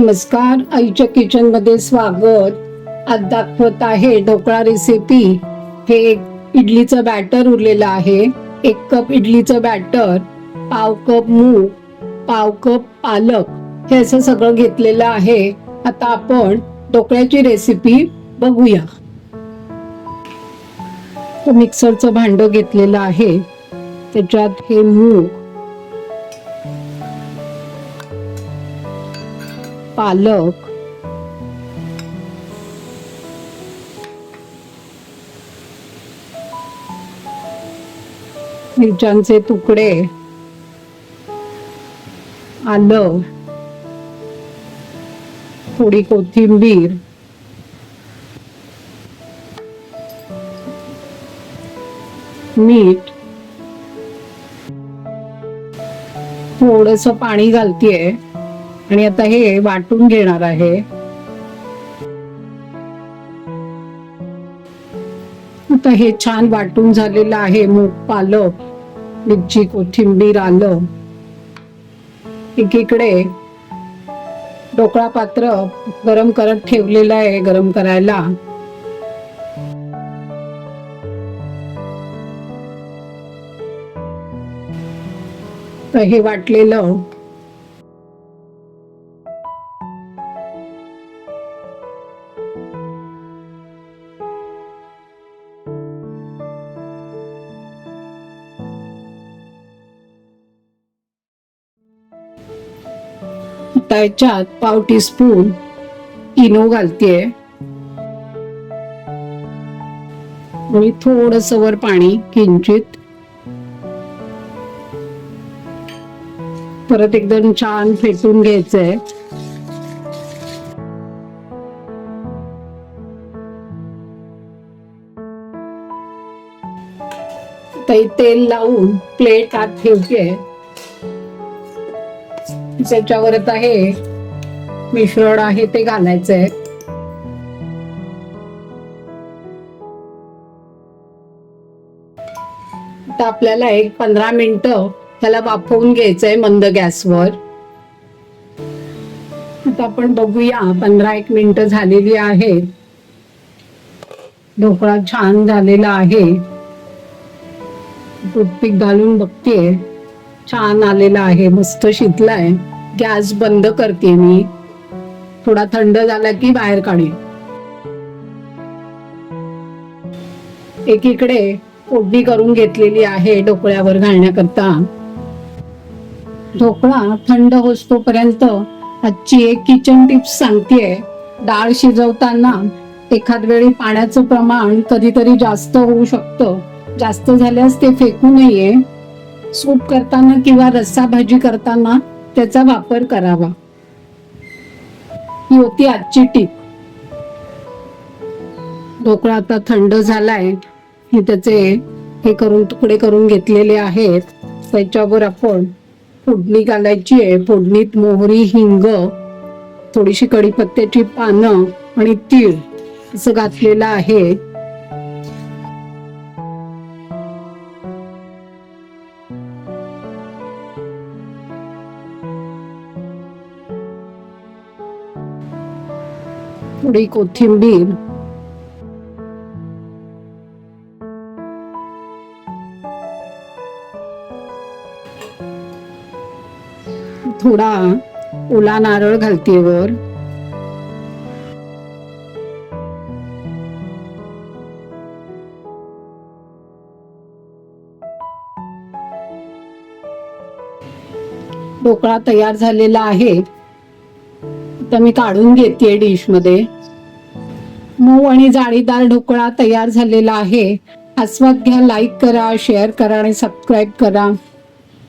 नमस्कार. आईच्या किचनमध्ये स्वागत. आज दाखवत आहे ढोकळा रेसिपी हे एक इडलीचं बॅटर उरलेलं आहे. एक कप इडलीचं बॅटर पाव कप मूग पाव कप पालक. हे असं सगळं घेतलेलं आहे. आता आपण ढोकळ्याची रेसिपी बघूया. मिक्सरचं भांडं घेतलेलं आहे. त्याच्यात हे मूग पालक. मिरच्यांचे तुकडे. आलं. थोडी कोथिंबीर. मीठ. थोडस पाणी घालतीये. आणि आता हे वाटून घेणार आहे. आता हे छान वाटून झालेलं आहे मूग पालक मिरची कोथिंबीर आलं. एकीकडे ढोकळा पात्र गरम करत ठेवलेलं आहे गरम करायला. तर हे वाटलेलं त्याच्यात पाव टीस्पून इनो घालतेय. मी थोडस वर पाणी किंचित. परत एकदम छान फेटून घ्यायचंय. तेल लावून प्लेट आत ठेवते त्याच्यावर आता हे मिश्रण आहे ते घालायचंय. आता आपल्याला एक पंधरा मिनिटं त्याला वाफवून घ्यायचंय मंद गॅसवर. आता आपण बघूया पंधरा एक मिनिटं झालेली आहे. ढोकळा छान झालेला आहे. टूथपिक घालून बघते छान आलेला आहे मस्त शिजलाय. गॅस बंद करते मी. थोडा थंड झाला की बाहेर काढेल एकीकडे फोडणी करून घेतलेली आहे ढोकळ्यावर घालण्याकरता. ढोकळा थंड होतोपर्यंत आजची एक किचन टिप्स सांगतेय. डाळ शिजवताना एखाद वेळी पाण्याचं प्रमाण कधीतरी जास्त होऊ शकतं. जास्त झाल्यास ते फेकू नये. सूप करताना किंवा रस्सा भाजी करताना त्याचा वापर करावा. ही होती आजची टीप. ढोकळा आता थंड झालाय. हे त्याचे हे करून तुकडे करून घेतलेले आहेत. त्याच्यावर आपण फोडणी घालायची आहे. फोडणीत मोहरी हिंग थोडीशी कढीपत्त्याची पानं आणि तीळ असं घातलेलं आहे. थोडी कोथिंबीर. थोडा ओला नारळ घालते वर. ढोकळा तयार झालेला आहे. आता मी काढून घेते डिशमध्ये. मऊ आणि जाळीदार ढोकळा तयार झालेला आहे. आस्वाद घ्या लाईक करा शेअर करा आणि सबस्क्राईब करा.